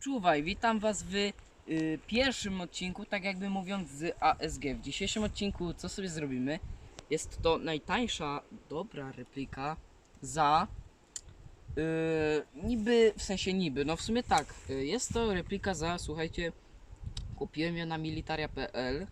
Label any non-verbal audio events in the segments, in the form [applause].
Czuwaj, witam Was w y, pierwszym odcinku, tak jakby mówiąc z ASG. W dzisiejszym odcinku co sobie zrobimy? Jest to najtańsza, dobra replika za y, niby, w sensie niby, no w sumie tak, y, jest to replika za, słuchajcie, kupiłem ją na militaria.pl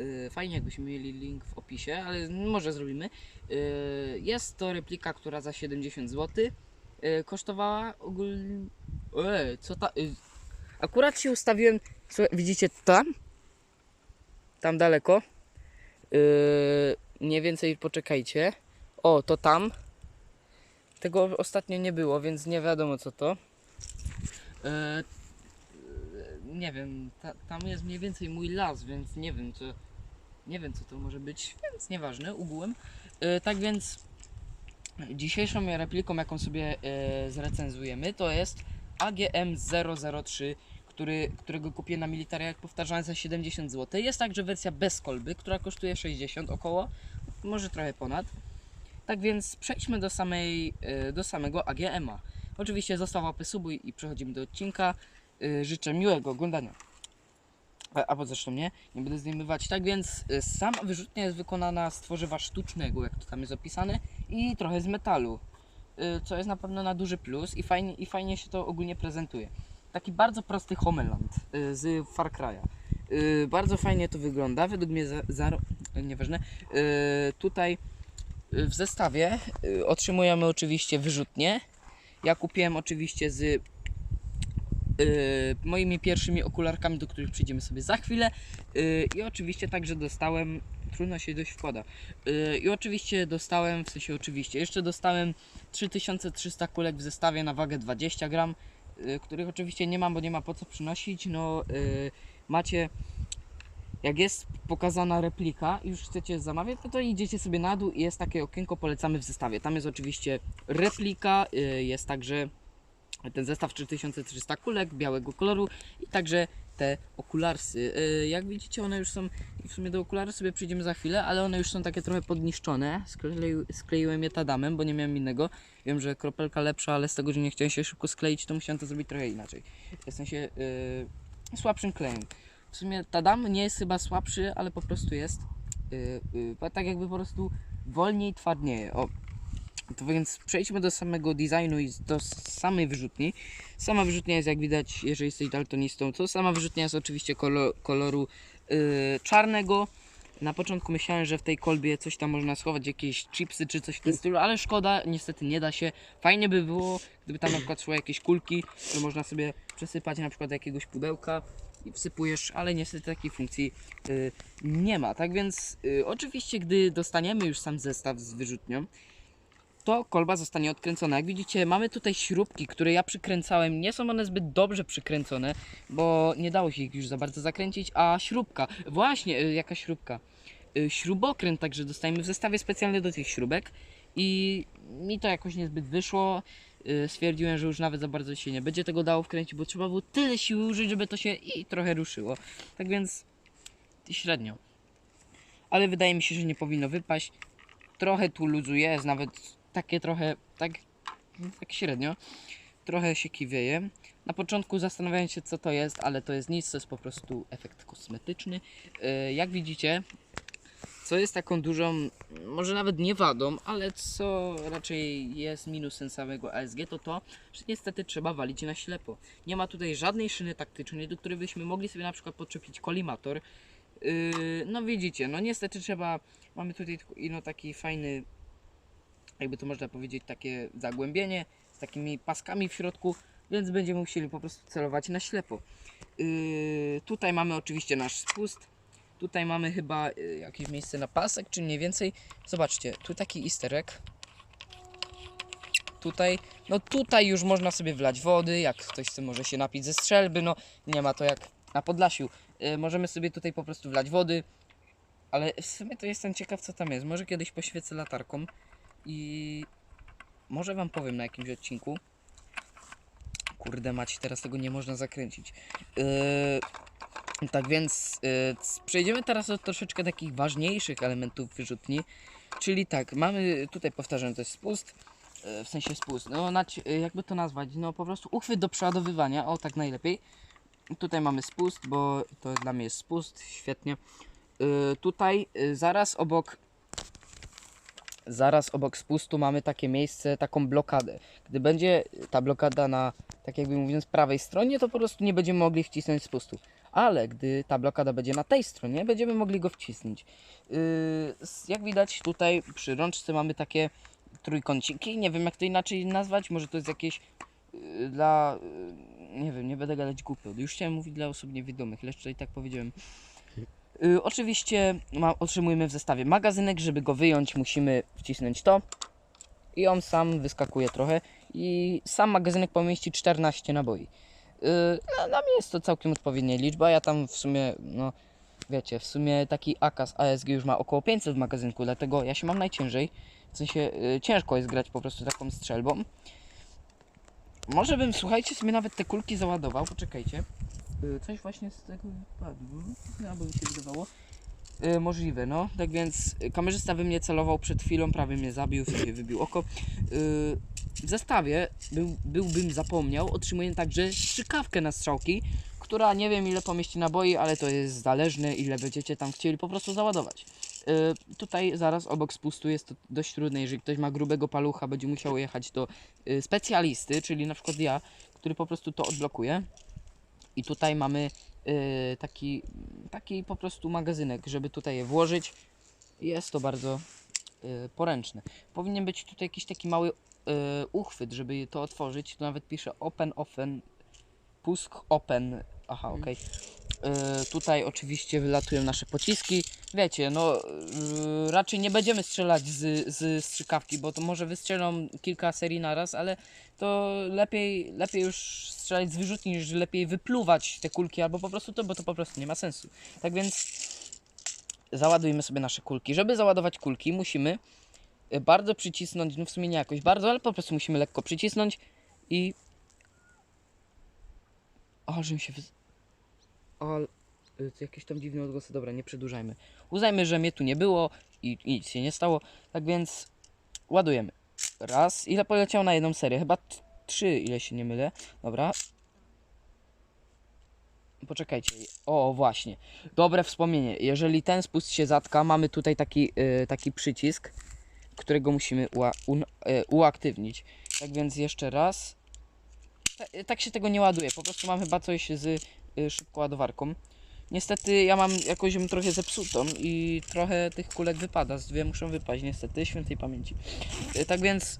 y, Fajnie jakbyśmy mieli link w opisie, ale może zrobimy. Y, Jest to replika, która za 70 zł kosztowała ogólnie... Ej, co ta... Akurat się ustawiłem, widzicie tam? Tam daleko. Yy, mniej więcej poczekajcie. O, to tam. Tego ostatnio nie było, więc nie wiadomo co to. Yy, yy, nie wiem, ta, tam jest mniej więcej mój las, więc nie wiem co. Nie wiem co to może być, więc nieważne, ugółem. Yy, tak więc dzisiejszą repliką, jaką sobie yy, zrecenzujemy, to jest AGM 003, który, którego kupię na militaria, jak powtarzałem, za 70 zł. Jest także wersja bez kolby, która kosztuje 60 około, może trochę ponad. Tak więc przejdźmy do, samej, e, do samego AGM-a. Oczywiście zostaw łapy subuj i przechodzimy do odcinka. E, Życzę miłego oglądania. Albo zresztą nie, nie będę zdejmować. Tak więc e, sama wyrzutnia jest wykonana z tworzywa sztucznego, jak to tam jest opisane, i trochę z metalu co jest na pewno na duży plus i fajnie, i fajnie się to ogólnie prezentuje. Taki bardzo prosty Homeland y, z Far Cry'a. Y, Bardzo fajnie to wygląda, według mnie za, za, nieważne. Y, Tutaj w zestawie otrzymujemy oczywiście wyrzutnie. Ja kupiłem oczywiście z moimi pierwszymi okularkami, do których przyjdziemy sobie za chwilę. I oczywiście także dostałem, trudno się dość wkłada. I oczywiście dostałem, w sensie oczywiście, jeszcze dostałem 3300 kulek w zestawie na wagę 20 gram, których oczywiście nie mam, bo nie ma po co przynosić. No, y, macie, jak jest pokazana replika i już chcecie zamawiać, no to idziecie sobie na dół i jest takie okienko, polecamy w zestawie. Tam jest oczywiście replika, y, jest także ten zestaw 3300 kulek białego koloru i także te okularsy. Y, Jak widzicie, one już są, w sumie do okularów sobie przyjdziemy za chwilę, ale one już są takie trochę podniszczone. Skleił, skleiłem je tadamem, bo nie miałem innego. Wiem, że kropelka lepsza, ale z tego, że nie chciałem się szybko skleić, to musiałem to zrobić trochę inaczej. W sensie yy, słabszym klejem. W sumie tadam nie jest chyba słabszy, ale po prostu jest yy, yy, tak jakby po prostu wolniej twardnieje. O, to więc przejdźmy do samego designu i do samej wyrzutni. Sama wyrzutnia jest jak widać, jeżeli jesteś daltonistą, to sama wyrzutnia jest oczywiście kolo, koloru yy, czarnego. Na początku myślałem, że w tej kolbie coś tam można schować, jakieś chipsy czy coś w tym stylu, ale szkoda, niestety nie da się. Fajnie by było, gdyby tam na przykład szły jakieś kulki, które można sobie przesypać na przykład do jakiegoś pudełka i wsypujesz, ale niestety takiej funkcji yy, nie ma. Tak więc yy, oczywiście, gdy dostaniemy już sam zestaw z wyrzutnią, to kolba zostanie odkręcona. Jak widzicie, mamy tutaj śrubki, które ja przykręcałem. Nie są one zbyt dobrze przykręcone, bo nie dało się ich już za bardzo zakręcić. A śrubka, właśnie, y, jaka śrubka? Y, Śrubokręt także dostajemy w zestawie specjalny do tych śrubek. I mi to jakoś niezbyt wyszło. Y, Stwierdziłem, że już nawet za bardzo się nie będzie tego dało wkręcić, bo trzeba było tyle siły użyć, żeby to się i trochę ruszyło. Tak więc średnio. Ale wydaje mi się, że nie powinno wypaść. Trochę tu luzuje, jest nawet takie trochę, tak, tak średnio. Trochę się kiwieje. Na początku zastanawiałem się co to jest, ale to jest nic, to jest po prostu efekt kosmetyczny. Yy, Jak widzicie, co jest taką dużą, może nawet nie wadą, ale co raczej jest minusem samego ASG, to to, że niestety trzeba walić na ślepo. Nie ma tutaj żadnej szyny taktycznej, do której byśmy mogli sobie na przykład podczepić kolimator. Yy, no widzicie, no niestety trzeba, mamy tutaj ino taki fajny, jakby to można powiedzieć, takie zagłębienie z takimi paskami w środku, więc będziemy musieli po prostu celować na ślepo. Yy, tutaj mamy oczywiście nasz spust. Tutaj mamy chyba y, jakieś miejsce na pasek, czy mniej więcej. Zobaczcie, tu taki isterek. Tutaj, no tutaj już można sobie wlać wody, jak ktoś chce może się napić ze strzelby, no nie ma to jak na Podlasiu. Y, możemy sobie tutaj po prostu wlać wody, ale w sumie to jestem ciekaw co tam jest. Może kiedyś poświecę latarką i może wam powiem na jakimś odcinku. Kurde macie, teraz tego nie można zakręcić. Yy, tak więc yy, przejdziemy teraz do troszeczkę takich ważniejszych elementów wyrzutni. Czyli tak, mamy tutaj powtarzam, to jest spust. e, w sensie spust, no e, jakby to nazwać, no po prostu uchwyt do przeładowywania, o tak najlepiej. Tutaj mamy spust, bo to dla mnie jest spust, świetnie. E, tutaj e, zaraz obok zaraz obok spustu mamy takie miejsce, taką blokadę. Gdy będzie ta blokada na, tak jakby mówiąc, prawej stronie, to po prostu nie będziemy mogli wcisnąć spustu. Ale gdy ta blokada będzie na tej stronie, będziemy mogli go wcisnąć. Yy, jak widać tutaj przy rączce mamy takie trójkąciki, nie wiem jak to inaczej nazwać, może to jest jakieś yy, dla, yy, nie wiem, nie będę gadać głupio, już chciałem mówić dla osób niewidomych, lecz tutaj tak powiedziałem. Yy, oczywiście otrzymujemy w zestawie magazynek, żeby go wyjąć musimy wcisnąć to i on sam wyskakuje trochę i sam magazynek pomieści 14 naboi. Yy, dla mnie jest to całkiem odpowiednia liczba, ja tam w sumie, no wiecie, w sumie taki AKAS ASG już ma około 500 w magazynku, dlatego ja się mam najciężej, w sensie yy, ciężko jest grać po prostu taką strzelbą. Może bym, słuchajcie, sobie nawet te kulki załadował, poczekajcie. Yy, coś właśnie z tego wypadło, albo mi się wydawało. Yy, możliwe, no. Tak więc y, kamerzysta we mnie celował przed chwilą, prawie mnie zabił, sobie wybił oko. Yy, w zestawie był, byłbym zapomniał, otrzymuję także strzykawkę na strzałki, która nie wiem ile pomieści naboi, ale to jest zależne ile będziecie tam chcieli po prostu załadować. Yy, tutaj zaraz obok spustu jest to dość trudne, jeżeli ktoś ma grubego palucha, będzie musiał jechać do yy, specjalisty, czyli na przykład ja, który po prostu to odblokuje. I tutaj mamy yy, taki, taki po prostu magazynek, żeby tutaj je włożyć. Jest to bardzo yy, poręczne. Powinien być tutaj jakiś taki mały yy, uchwyt, żeby to otworzyć. Tu nawet pisze open, open, pusk open. Aha, okej. Yy, tutaj oczywiście wylatują nasze pociski. Wiecie, no yy, raczej nie będziemy strzelać z, z strzykawki, bo to może wystrzelą kilka serii naraz, ale to lepiej, lepiej już strzelać z wyrzutni, niż lepiej wypluwać te kulki, albo po prostu to, bo to po prostu nie ma sensu. Tak więc załadujmy sobie nasze kulki. Żeby załadować kulki, musimy y, bardzo przycisnąć, no w sumie nie jakoś bardzo, ale po prostu musimy lekko przycisnąć i... O, że się... Wys... O, jakieś tam dziwne odgłosy, dobra, nie przedłużajmy. Uznajmy, że mnie tu nie było i i nic się nie stało, tak więc ładujemy. Raz, ile poleciał na jedną serię? Chyba trzy, ile się nie mylę. Dobra. Poczekajcie. O, właśnie. Dobre wspomnienie. Jeżeli ten spust się zatka, mamy tutaj taki, y, taki przycisk, którego musimy un, y, uaktywnić. Tak więc jeszcze raz. Ta, tak się tego nie ładuje. Po prostu mam chyba coś z y, szybką ładowarką. Niestety ja mam jakąś ją trochę zepsutą i trochę tych kulek wypada. Z dwie muszą wypaść, niestety, świętej pamięci. Y, Tak więc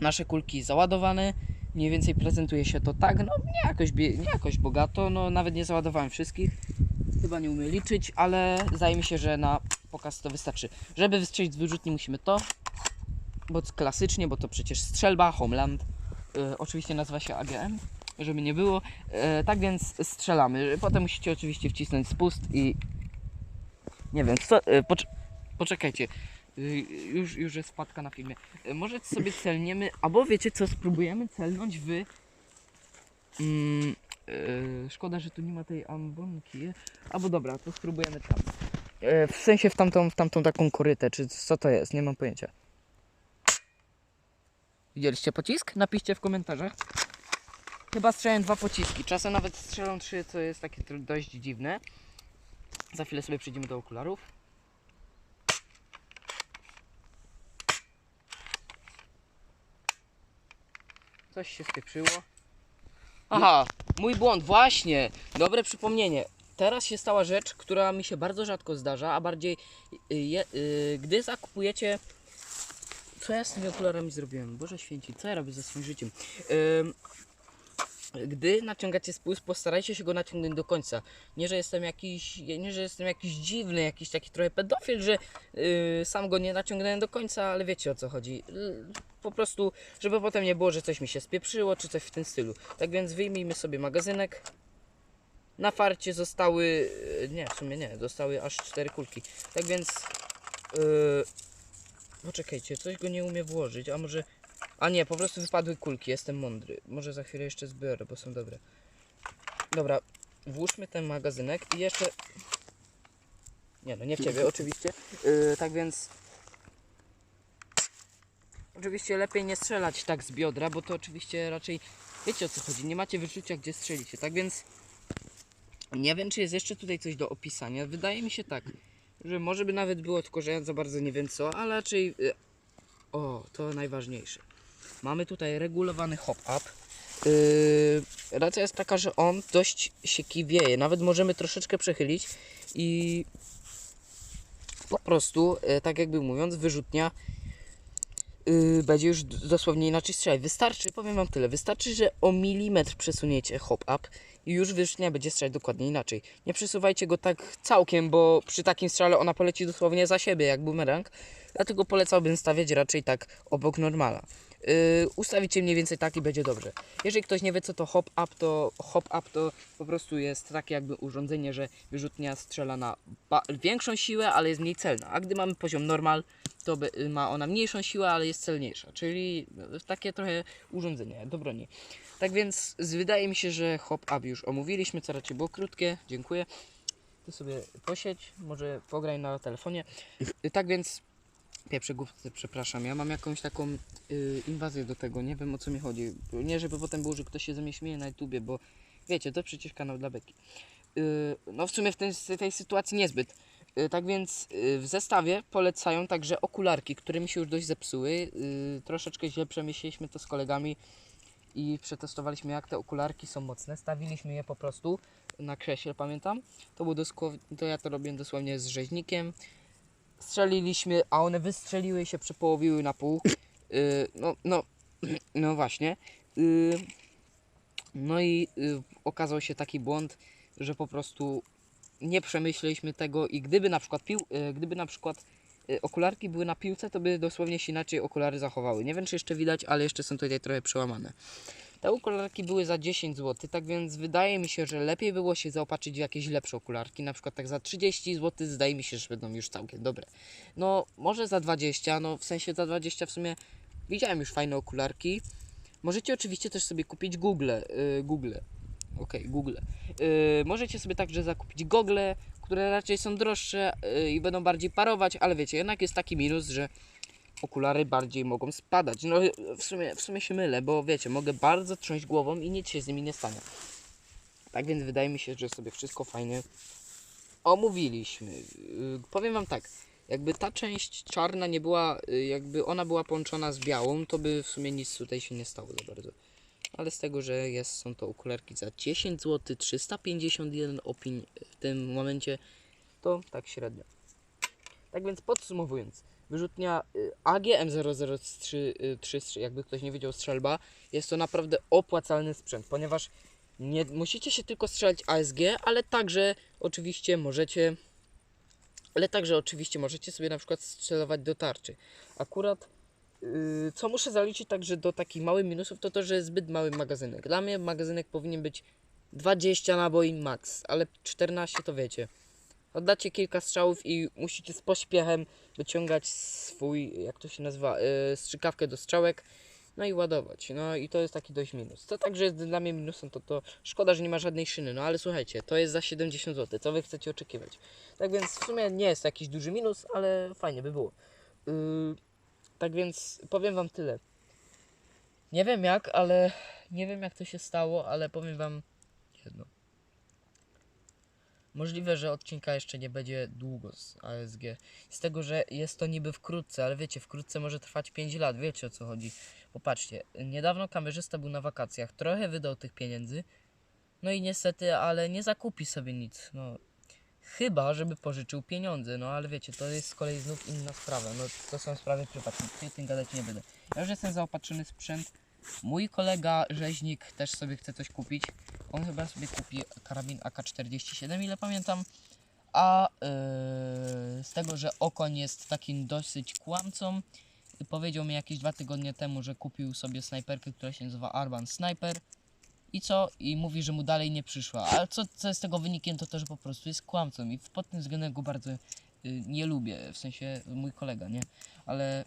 nasze kulki załadowane. Mniej więcej prezentuje się to tak, no nie jakoś, nie jakoś bogato, no nawet nie załadowałem wszystkich. Chyba nie umiem liczyć, ale zdaje mi się, że na pokaz to wystarczy. Żeby wystrzelić z wyrzutni musimy to, bo klasycznie, bo to przecież strzelba, Homeland. Y, oczywiście nazywa się AGM, żeby nie było. Y, tak więc strzelamy. Potem musicie oczywiście wcisnąć spust i nie wiem, co, y, pocz- poczekajcie. Y, Już, już jest wpadka na filmie. Y, Może sobie celniemy, albo wiecie co, spróbujemy celnąć w... Mm, y, szkoda, że tu nie ma tej ambonki. Albo dobra, to spróbujemy tam. W sensie w tamtą, w tamtą taką korytę, czy co to jest, nie mam pojęcia. Widzieliście pocisk? Napiszcie w komentarzach. Chyba strzelają dwa pociski, czasem nawet strzelą trzy, co jest takie dość dziwne. Za chwilę sobie przejdziemy do okularów. Coś się spieprzyło. Aha, mój błąd, właśnie. Dobre przypomnienie. Teraz się stała rzecz, która mi się bardzo rzadko zdarza, a bardziej y, je, y, gdy zakupujecie. Co ja z tymi okularami zrobiłem? Boże święci, co ja robię ze swoim życiem? Ym, gdy naciągacie spust, postarajcie się go naciągnąć do końca. Nie, że jestem jakiś, nie, że jestem jakiś dziwny, jakiś taki trochę pedofil, że yy, sam go nie naciągnąłem do końca, ale wiecie o co chodzi. Po prostu, żeby potem nie było, że coś mi się spieprzyło, czy coś w tym stylu. Tak więc wyjmijmy sobie magazynek. Na farcie zostały, yy, nie, w sumie nie, zostały aż cztery kulki. Tak więc, yy, poczekajcie, coś go nie umie włożyć, a może... A nie, po prostu wypadły kulki, jestem mądry. Może za chwilę jeszcze zbiorę, bo są dobre. Dobra, włóżmy ten magazynek i jeszcze... Nie no, nie w ciebie [laughs] oczywiście. Yy, tak więc... Oczywiście lepiej nie strzelać tak z biodra, bo to oczywiście raczej wiecie o co chodzi. Nie macie wyczucia, gdzie strzelicie. Tak więc nie wiem, czy jest jeszcze tutaj coś do opisania. Wydaje mi się tak, że może by nawet było, tylko że ja za bardzo nie wiem co, ale raczej. y, O, to najważniejsze. Mamy tutaj regulowany hop-up. Yy, racja jest taka, że on dość się kiwieje. Nawet możemy troszeczkę przechylić i po prostu, e, tak jakby mówiąc, wyrzutnia yy, będzie już dosłownie inaczej strzelać. Wystarczy, powiem Wam tyle, wystarczy, że o milimetr przesuniecie hop-up i już wyrzutnia będzie strzelać dokładnie inaczej. Nie przesuwajcie go tak całkiem, bo przy takim strzale ona poleci dosłownie za siebie, jak bumerang. Dlatego polecałbym stawiać raczej tak obok normala. Yy, ustawicie mniej więcej tak i będzie dobrze. Jeżeli ktoś nie wie co to hop up, to hop up to po prostu jest takie jakby urządzenie, że wyrzutnia strzela na większą siłę, ale jest mniej celna. A gdy mamy poziom normal, to y, ma ona mniejszą siłę, ale jest celniejsza. Czyli y, takie trochę urządzenie do broni. Tak więc wydaje mi się, że hop up już omówiliśmy, co raczej było krótkie. Dziękuję. Ty sobie posiedź, może pograj na telefonie. Y, Tak więc Pieprze głupcy, przepraszam. Ja mam jakąś taką y, inwazję do tego, nie wiem o co mi chodzi. Nie, żeby potem było, że ktoś się ze mnie śmieje na YouTubie, bo wiecie, to przecież kanał dla beki. Y, no w sumie w tej, tej sytuacji niezbyt. Y, tak więc w zestawie polecają także okularki, które mi się już dość zepsuły. Troszeczkę źle przemyśleliśmy to z kolegami i przetestowaliśmy jak te okularki są mocne. Stawiliśmy je po prostu na krześle, pamiętam. To, było to ja to robię dosłownie z rzeźnikiem strzeliliśmy, a one wystrzeliły się przepołowiły na pół. Yy, no, no, [clears throat] no właśnie. Yy, no i yy, okazał się taki błąd, że po prostu nie przemyśleliśmy tego i gdyby na przykład pił, yy, gdyby na przykład yy, okularki były na piłce, to by dosłownie się inaczej okulary zachowały. Nie wiem czy jeszcze widać, ale jeszcze są tutaj trochę przełamane. Te okularki były za 10 zł, tak więc wydaje mi się, że lepiej było się zaopatrzyć w jakieś lepsze okularki, na przykład tak za 30 zł zdaje mi się, że będą już całkiem dobre. No może za 20, no w sensie za 20 w sumie widziałem już fajne okularki. Możecie oczywiście też sobie kupić Google, yy, Google. Okej, Google. Yy, możecie sobie także zakupić gogle, które raczej są droższe yy, i będą bardziej parować, ale wiecie, jednak jest taki minus, że okulary bardziej mogą spadać. No w sumie, w sumie się mylę, bo wiecie, mogę bardzo trząść głową i nic się z nimi nie stanie. Tak więc wydaje mi się, że sobie wszystko fajnie omówiliśmy. Yy, powiem wam tak, jakby ta część czarna nie była, yy, jakby ona była połączona z białą, to by w sumie nic tutaj się nie stało za bardzo. Ale z tego, że jest, są to okularki za 10 zł, 351 opinii w tym momencie, to tak średnio. Tak więc podsumowując, wyrzutnia y, AGM003, jakby ktoś nie wiedział, strzelba, jest to naprawdę opłacalny sprzęt, ponieważ nie musicie się tylko strzelać ASG, ale także oczywiście możecie ale także oczywiście możecie sobie na przykład strzelować do tarczy. Akurat yy, co muszę zaliczyć także do takich małych minusów, to to, że jest zbyt mały magazynek. Dla mnie magazynek powinien być 20 naboi max, ale 14 to wiecie. Oddacie kilka strzałów i musicie z pośpiechem wyciągać swój, jak to się nazywa, yy, strzykawkę do strzałek, no i ładować. No i to jest taki dość minus. Co także jest dla mnie minusem, to to szkoda, że nie ma żadnej szyny, no ale słuchajcie, to jest za 70 zł, co wy chcecie oczekiwać? Tak więc w sumie nie jest to jakiś duży minus, ale fajnie by było. Yy, tak więc powiem wam tyle. Nie wiem jak, ale nie wiem jak to się stało, ale powiem wam jedno. Możliwe, że odcinka jeszcze nie będzie długo z ASG. Z tego, że jest to niby wkrótce, ale wiecie, wkrótce może trwać 5 lat, wiecie o co chodzi. Popatrzcie, niedawno kamerzysta był na wakacjach, trochę wydał tych pieniędzy, no i niestety, ale nie zakupi sobie nic, no. Chyba, żeby pożyczył pieniądze, no ale wiecie, to jest z kolei znów inna sprawa, no to są sprawy prywatne, tutaj tym gadać nie będę. Ja już jestem zaopatrzony w sprzęt, mój kolega rzeźnik też sobie chce coś kupić, on chyba sobie kupi karabin AK-47, ile pamiętam, a yy, z tego, że Okoń jest takim dosyć kłamcą, powiedział mi jakieś dwa tygodnie temu, że kupił sobie snajperkę, która się nazywa Arban Sniper. I co? I mówi, że mu dalej nie przyszła. Ale co, co jest tego wynikiem, to to, że po prostu jest kłamcą. I pod tym względem go bardzo y, nie lubię. W sensie mój kolega, nie? Ale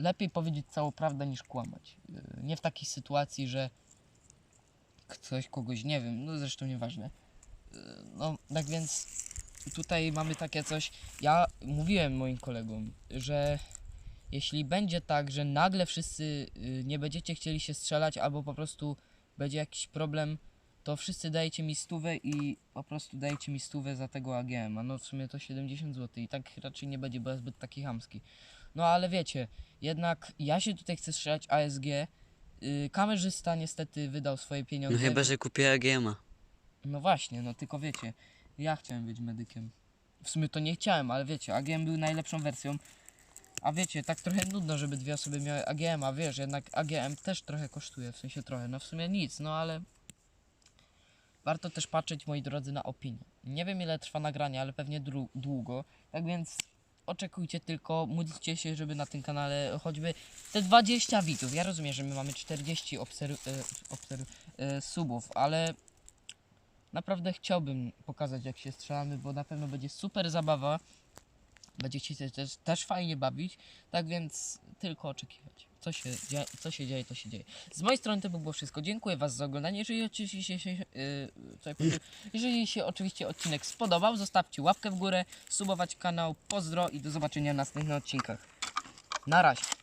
lepiej powiedzieć całą prawdę niż kłamać. Y, nie w takiej sytuacji, że ktoś kogoś, nie wiem, no zresztą nieważne. Y, no, tak więc tutaj mamy takie coś. Ja mówiłem moim kolegom, że jeśli będzie tak, że nagle wszyscy y, nie będziecie chcieli się strzelać, albo po prostu będzie jakiś problem, to wszyscy dajecie mi stówę i po prostu dajecie mi stówę za tego AGM. A no w sumie to 70 zł i tak raczej nie będzie, bo jest zbyt taki chamski. No ale wiecie, jednak ja się tutaj chcę strzelać ASG. Y, kamerzysta niestety wydał swoje No pieniądze. chyba, że kupię AGM-a. No właśnie, no tylko wiecie, ja chciałem być medykiem. W sumie to nie chciałem, ale wiecie, AGM był najlepszą wersją. A wiecie, tak trochę nudno, żeby dwie osoby miały AGM, a wiesz, jednak AGM też trochę kosztuje, w sensie trochę, no w sumie nic, no ale warto też patrzeć, moi drodzy, na opinię. Nie wiem ile trwa nagranie, ale pewnie długo, tak więc oczekujcie tylko, módlcie się, żeby na tym kanale choćby te 20 widzów. Ja rozumiem, że my mamy 40 obserw- e, obserw- e, subów, ale naprawdę chciałbym pokazać jak się strzelamy, bo na pewno będzie super zabawa. Będziecie się też, też fajnie bawić, tak więc tylko oczekiwać. Co się, dzieje, co się dzieje, to się dzieje. Z mojej strony to by było wszystko. Dziękuję Was za oglądanie. Jeżeli oczywiście się, yy, jeżeli się oczywiście odcinek spodobał, zostawcie łapkę w górę, subować kanał, pozdro i do zobaczenia w następnych odcinkach. Na razie.